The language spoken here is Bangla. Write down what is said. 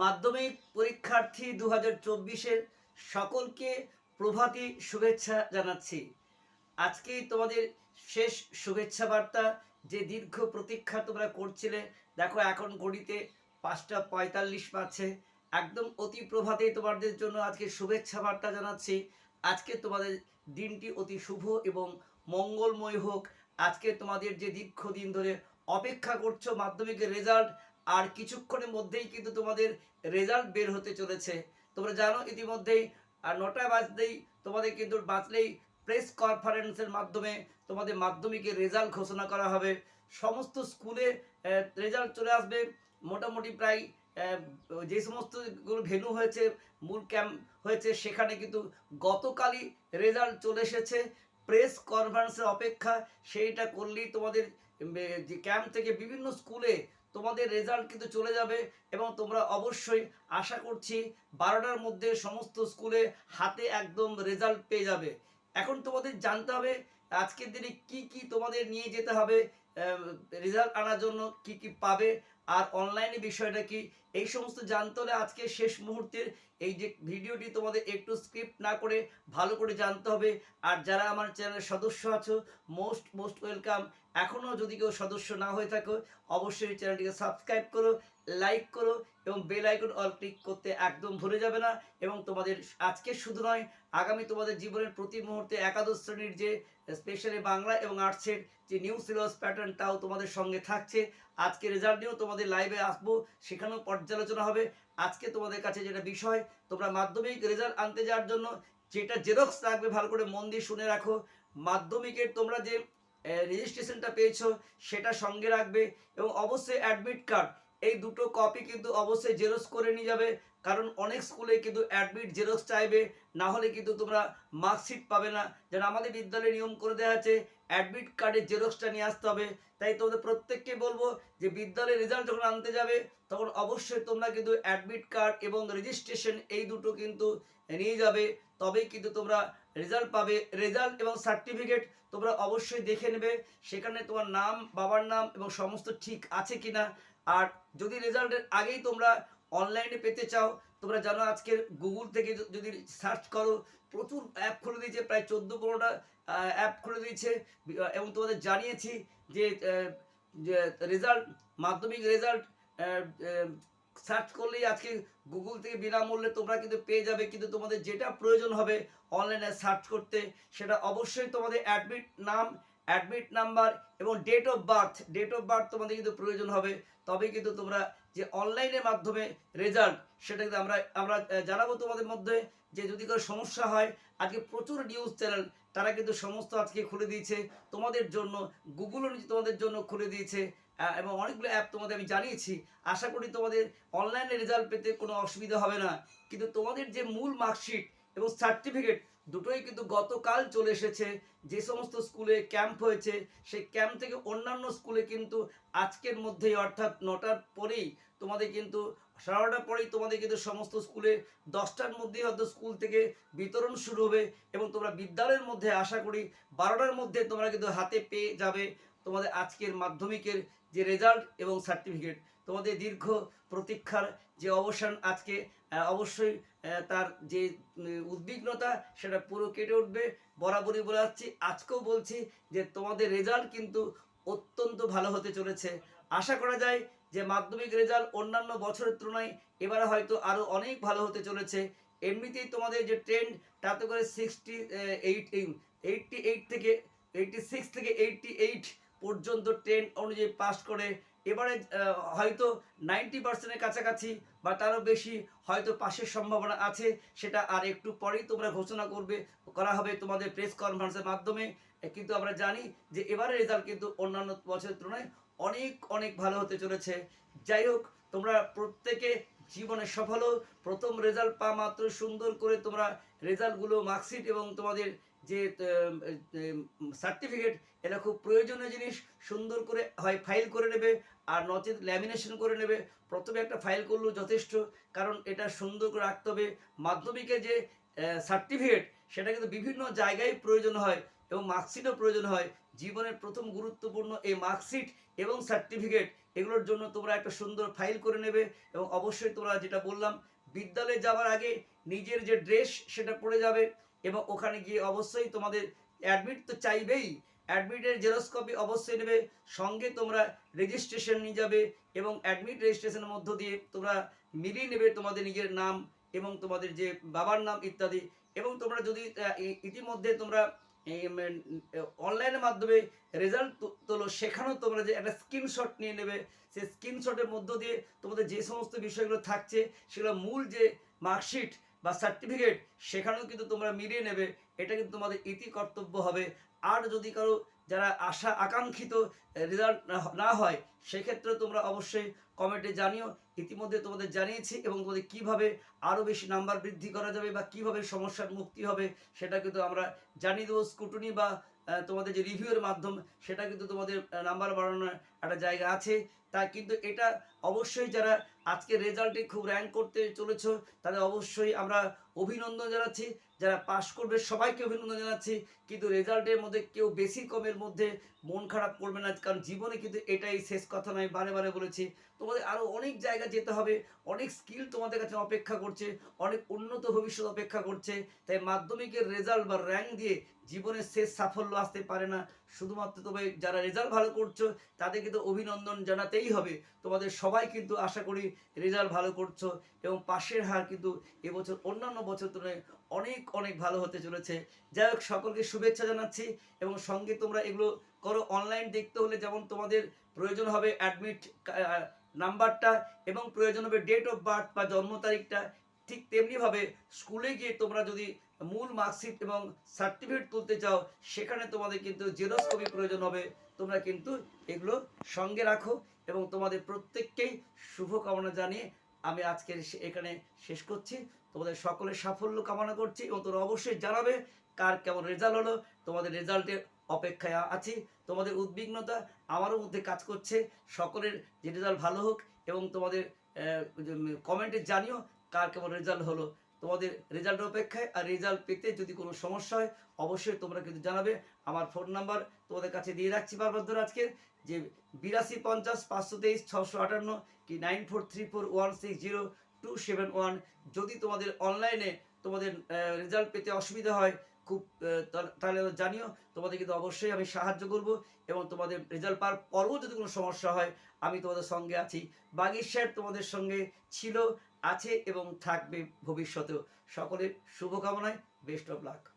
মাধ্যমিক পরীক্ষার্থী দু হাজার সকলকে প্রভাতী শুভেচ্ছা জানাচ্ছি। আজকেই তোমাদের শেষ শুভেচ্ছা বার্তা, যে দীর্ঘ প্রতীক্ষা তোমরা করছিলে, দেখো এখন ঘড়িতে পাঁচটা পঁয়তাল্লিশ পাচ্ছে একদম অতি প্রভাতেই তোমাদের জন্য আজকে শুভেচ্ছা বার্তা জানাচ্ছি। আজকে তোমাদের দিনটি অতি শুভ এবং মঙ্গলময় হোক। আজকে তোমাদের যে দীর্ঘদিন ধরে অপেক্ষা করছ মাধ্যমিকের রেজাল্ট আর কিছুক্ষণের মধ্যেই কিন্তু তোমাদের রেজাল্ট বের হতে চলেছে। তোমরা জানো, ইতিমধ্যেই আর নটা বাজতেই তোমাদের কিন্তু বাঁচলেই প্রেস কনফারেন্সের মাধ্যমে তোমাদের মাধ্যমিকের রেজাল্ট ঘোষণা করা হবে। সমস্ত স্কুলে রেজাল্ট চলে আসবে। মোটামুটি প্রায় যে সমস্তগুলো ভেনু হয়েছে, মূল ক্যাম্প হয়েছে, সেখানে কিন্তু গতকালই রেজাল্ট চলে এসেছে। প্রেস কনফারেন্সের অপেক্ষা সেইটা করলেই তোমাদের যে ক্যাম্প থেকে বিভিন্ন স্কুলে তোমাদের রেজাল্ট কিন্তু চলে যাবে এবং তোমরা অবশ্যই আশা করছি বারোটার মধ্যে সমস্ত স্কুলে হাতে একদম রেজাল্ট পেয়ে যাবে। এখন তোমাদের জানতে হবে আজকের দিনে কি কি তোমাদের নিয়ে যেতে হবে রেজাল্ট আনার জন্য কি কি পাবে আর অনলাইনে বিষয়টা কি? এই সমস্ত জানতে হলে আজকে শেষ মুহূর্তের এই যে ভিডিওটি তোমাদের একটু স্ক্রিপ্ট না করে ভালো করে জানতে হবে। আর যারা আমার চ্যানেলের সদস্য আছো মোস্ট মোস্ট ওয়েলকাম এখনও যদি কেউ সদস্য না হয়ে থাকো, অবশ্যই চ্যানেলটিকে সাবস্ক্রাইব করো লাইক করো এবং বেল আইকন অল ক্লিক করতে একদম ভুলে যাবে না। এবং তোমাদের আজকে শুধু নয়, আগামী তোমাদের জীবনের প্রতি মুহূর্তে একাদশ শ্রেণির যে স্পেশালি বাংলা এবং আর্টসের যে নিউ সিলেবাস প্যাটার্ন তাও তোমাদের সঙ্গে থাকছে। আজকে রেজাল্ট নিয়েও তোমাদের লাইভে আসব, সেখানেও পর্যালোচনা হবে। আজকে তোমাদের কাছে যেটা বিষয়, তোমরা মাধ্যমিক রেজাল্ট আনতে যাওয়ার জন্য যেটা জেরক্স রাখবে ভালো করে মন দিয়ে শুনে রাখো। মাধ্যমিকের তোমরা যে রেজিস্ট্রেশনটা পেয়েছ, সেটা সঙ্গে রাখবে এবং অবশ্যই অ্যাডমিট কার্ড এই দুটো কপি কিন্তু অবশ্যই জেরক্স করে নিয়ে যাবে, কারণ অনেক স্কুলে কিন্তু অ্যাডমিট জেরক্স চাইবে, না হলে কিন্তু তোমরা মার্কশিট পাবে না। যেন আমাদের বিদ্যালয়ে নিয়ম করে দেওয়া আছে অ্যাডমিট কার্ডের জেরক্সটা নিয়ে আসতে হবে। তাই তোমাদের প্রত্যেককে বলব যে বিদ্যালয়ের রেজাল্ট যখন আনতে যাবে, তখন অবশ্যই তোমরা কিন্তু অ্যাডমিট কার্ড এবং রেজিস্ট্রেশন এই দুটো কিন্তু নিয়ে যাবে। তবেই কিন্তু তোমরা রেজাল্ট পাবে, রেজাল্ট এবং সার্টিফিকেট তোমরা অবশ্যই দেখে নেবে। সেখানে তোমার নাম, বাবার নাম এবং সমস্ত ঠিক আছে কি না আর যদি রেজাল্টের আগেই তোমরা অনলাইনে পেতে চাও, তোমরা জানো আজকের গুগল থেকে যদি সার্চ করো, প্রচুর অ্যাপ খুলে দিয়েছে, প্রায় চোদ্দ পনেরোটা অ্যাপ খুলে দিয়েছে। এবং তোমাদের জানিয়েছি যে রেজাল্ট, মাধ্যমিক রেজাল্ট সার্চ করলেই আজকে গুগল থেকে বিনামূল্যে তোমরা কিন্তু পেয়ে যাবে, কিন্তু তোমাদের যেটা প্রয়োজন হবে অনলাইনে সার্চ করতে, সেটা অবশ্যই তোমাদের অ্যাডমিট নাম অ্যাডমিট নাম্বার এবং date of birth date of birth তোমাদের কিন্তু প্রয়োজন হবে। তবে কিন্তু তোমরা যে অনলাইনের মাধ্যমে রেজাল্ট সেটা কিন্তু আমরা আমরা জানাব তোমাদের মধ্যে যে যদি কোনো সমস্যা হয়, আজকে প্রচুর নিউজ চ্যানেল তারা কিন্তু সমস্ত আজকে খুলে দিয়েছে। তোমাদের জন্য গুগলও নিজে তোমাদের জন্য খুলে দিয়েছে এবং অনেকগুলো অ্যাপ তোমাদের আমি জানিয়েছি। আশা করি তোমাদের অনলাইনে রেজাল্ট পেতে কোনো অসুবিধা হবে না। কিন্তু তোমাদের যে মূল মার্কশিট এবং সার্টিফিকেট দুটোই কিন্তু গতকাল চলে এসেছে। যে সমস্ত স্কুলে ক্যাম্প হয়েছে, সেই ক্যাম্প থেকে অন্যান্য স্কুলে কিন্তু আজকের মধ্যেই, অর্থাৎ নটার পরেই তোমাদের কিন্তু, সাড়ে পরেই তোমাদের কিন্তু সমস্ত স্কুলে, দশটার মধ্যেই হয়তো স্কুল থেকে বিতরণ শুরু হবে এবং তোমরা বিদ্যালয়ের মধ্যে, আশা করি বারোটার মধ্যে তোমরা কিন্তু হাতে পেয়ে যাবে তোমাদের আজকের মাধ্যমিকের যে রেজাল্ট এবং সার্টিফিকেট তোমাদের দীর্ঘ প্রতীক্ষার যে অবসান আজকে অবশ্যই তার যে উদ্বিগ্নতা, সেটা পুরো কেটে উঠবে। বরাবরই বলে যাচ্ছি, আজকেও বলছি যে তোমাদের রেজাল্ট কিন্তু অত্যন্ত ভালো হতে চলেছে। আশা করা যায় যে মাধ্যমিক রেজাল্ট অন্যান্য বছরের তুলনায় এবারে হয়তো আরও অনেক ভালো হতে চলেছে। এমনিতেই তোমাদের যে ট্রেন্ড তাতে করে সিক্সটি এইট এইটটি এইট থেকে এইটটি সিক্স থেকে এইটটি এইট পর্যন্ত ট্রেন্ড অনুযায়ী পাস করে, এবারে হয়তো নাইনটি পার্সেন্টের কাছাকাছি বা তারও বেশি হয়তো পাশের সম্ভাবনা আছে, সেটা আর একটু পরেই তোমরা ঘোষণা করবে, করা হবে তোমাদের প্রেস কনফারেন্সের মাধ্যমে। কিন্তু আমরা জানি যে এবারে রেজাল্ট কিন্তু অন্যান্য বছরের তুলনায় অনেক অনেক ভালো হতে চলেছে। যাই হোক, তোমরা প্রত্যেকে জীবনে সফল প্রথম রেজাল্ট পা মাত্র সুন্দর করে তোমরা রেজাল্টগুলো মার্কশিট এবং তোমাদের যে সার্টিফিকেট এটা খুব প্রয়োজনীয় জিনিস, সুন্দর করে হয় ফাইল করে নেবে, আর নচেত ল্যামিনেশন করে নেবে। প্রথমে একটা ফাইল করলেও যথেষ্ট, কারণ এটা সুন্দর করে রাখতে হবে। মাধ্যমিকের যে সার্টিফিকেট সেটা কিন্তু বিভিন্ন জায়গায় প্রয়োজন হয়, এবং মার্কশিটও প্রয়োজন হয়। জীবনের প্রথম গুরুত্বপূর্ণ এই মার্কশিট এবং সার্টিফিকেট এগুলোর জন্য তোমরা একটা সুন্দর ফাইল করে নেবে, এবং অবশ্যই তোমরা যেটা বললাম, বিদ্যালয়ে যাওয়ার আগে নিজের যে ড্রেস সেটা পরে যাবে। এবং ওখানে গিয়ে অবশ্যই তোমাদের অ্যাডমিট তো চাইবেই। অ্যাডমিটের জেরক্স কপি অবশ্যই নেবে, সঙ্গে তোমরা রেজিস্ট্রেশন নিয়ে যাবে এবং অ্যাডমিট রেজিস্ট্রেশনের মধ্য দিয়ে তোমরা মিলিয়ে নেবে তোমাদের নিজের নাম এবং তোমাদের যে বাবার নাম ইত্যাদি। এবং তোমরা যদি ইতিমধ্যে তোমরা অনলাইনের মাধ্যমে রেজাল্ট তোলো, সেখানেও তোমরা যে একটা স্ক্রিনশট নিয়ে নেবে। সেই স্ক্রিনশটের মধ্য দিয়ে তোমাদের যে সমস্ত বিষয়গুলো থাকছে, সেগুলো মূল যে মার্কশিট বা সার্টিফিকেট সেখানেও কিন্তু তোমরা মিলিয়ে নেবে। এটা কিন্তু তোমাদের ইতি কর্তব্য হবে। আর যদি কারও যারা আশা আকাঙ্ক্ষিত রেজাল্ট না হয় সেক্ষেত্রে তোমরা অবশ্যই কমেন্টে জানিও। ইতিমধ্যে তোমাদের জানিয়েছি এবং তোমাদের কীভাবে আরও বেশি নাম্বার বৃদ্ধি করা যাবে বা কীভাবে সমস্যার মুক্তি হবে, সেটা কিন্তু আমরা জানিয়ে দেবো। স্কুটনি বা তোমাদের যে রিভিউয়ের মাধ্যম, সেটা কিন্তু তোমাদের নাম্বার বাড়ানোর একটা জায়গা আছে। তাই কিন্তু এটা অবশ্যই যারা আজকে রেজাল্টে খুব র্যাঙ্ক করতে চলেছ, তাদের অবশ্যই আমরা অভিনন্দন জানাচ্ছি। যারা পাশ করবে, সবাইকে অভিনন্দন জানাচ্ছি। কিন্তু রেজাল্টের মধ্যে কেউ বেশি কমের মধ্যে মন খারাপ করবে না, কারণ জীবনে কিন্তু এটাই শেষ কথা নয়, বারে বারে বলেছি। তোমাদের আরও অনেক জায়গা যেতে হবে, অনেক স্কিল তোমাদের কাছে অপেক্ষা করছে, অনেক উন্নত ভবিষ্যৎ অপেক্ষা করছে। তাই মাধ্যমিকের রেজাল্ট বা র্যাঙ্ক দিয়ে জীবনের শেষ সাফল্য আসতে পারে না। শুধুমাত্র তবে যারা রেজাল্ট ভালো করছ তাদেরকে তো অভিনন্দন জানাতেই হবে। তোমাদের সবাই কিন্তু আশা করি রেজাল্ট ভালো করছ এবং পাশের হার কিন্তু এবছর অন্যান্য বছর তুলনায় অনেক অনেক ভালো হতে চলেছে। যাই হোক, সকলকে শুভেচ্ছা জানাচ্ছি এবং সঙ্গে তোমরা এগুলো করো অনলাইন দেখতে হলে যেমন তোমাদের প্রয়োজন হবে অ্যাডমিট নাম্বারটা এবং প্রয়োজন হবে ডেট অফ বার্থ বা জন্ম তারিখটা, ঠিক তেমনিভাবে স্কুলে গিয়ে তোমরা যদি মূল মার্কশিট এবং সার্টিফিকেট তুলতে চাও, সেখানে তোমাদের কিন্তু জেরক্স কপি প্রয়োজন হবে। তোমরা কিন্তু এগুলো সঙ্গে রাখো এবং তোমাদের প্রত্যেককেই শুভকামনা জানিয়ে আমি আজকের এখানে শেষ করছি। তোমাদের সকলের সাফল্য কামনা করছি এবং তোমরা অবশ্যই জানাবে কার কেমন রেজাল্ট হলো, তোমাদের রেজাল্টের অপেক্ষায় আছি, তোমাদের উদ্বিগ্নতা আমারও মধ্যে কাজ করছে। সকলের যে রেজাল্ট ভালো হোক এবং তোমাদের কমেন্টে জানিও কার কেমন রেজাল্ট হলো। তোমাদের রেজাল্টের অপেক্ষায়, আর রেজাল্ট পেতে যদি কোনো সমস্যা হয়, অবশ্যই তোমরা কিন্তু জানাবে। আমার ফোন নাম্বার তোমাদের কাছে দিয়ে রাখছি বারবার ধরে আজকে, যে বিরাশি পঞ্চাশ পাঁচশো তেইশ ছশো আটান্ন কি nine four three four one six zero two seven one যদি তোমাদের অনলাইনে তোমাদের রেজাল্ট পেতে অসুবিধা হয়, খুব তাহলে জানিও। তোমাদের কিন্তু অবশ্যই আমি সাহায্য করব এবং তোমাদের রেজাল্ট পাওয়ার পরও যদি কোনো সমস্যা হয়, আমি তোমাদের সঙ্গে আছি। বাগির স্যার তোমাদের সঙ্গে ছিল আছে এবং থাকবে ভবিষ্যতেও। সকলের শুভকামনায় বেস্ট অফ লাক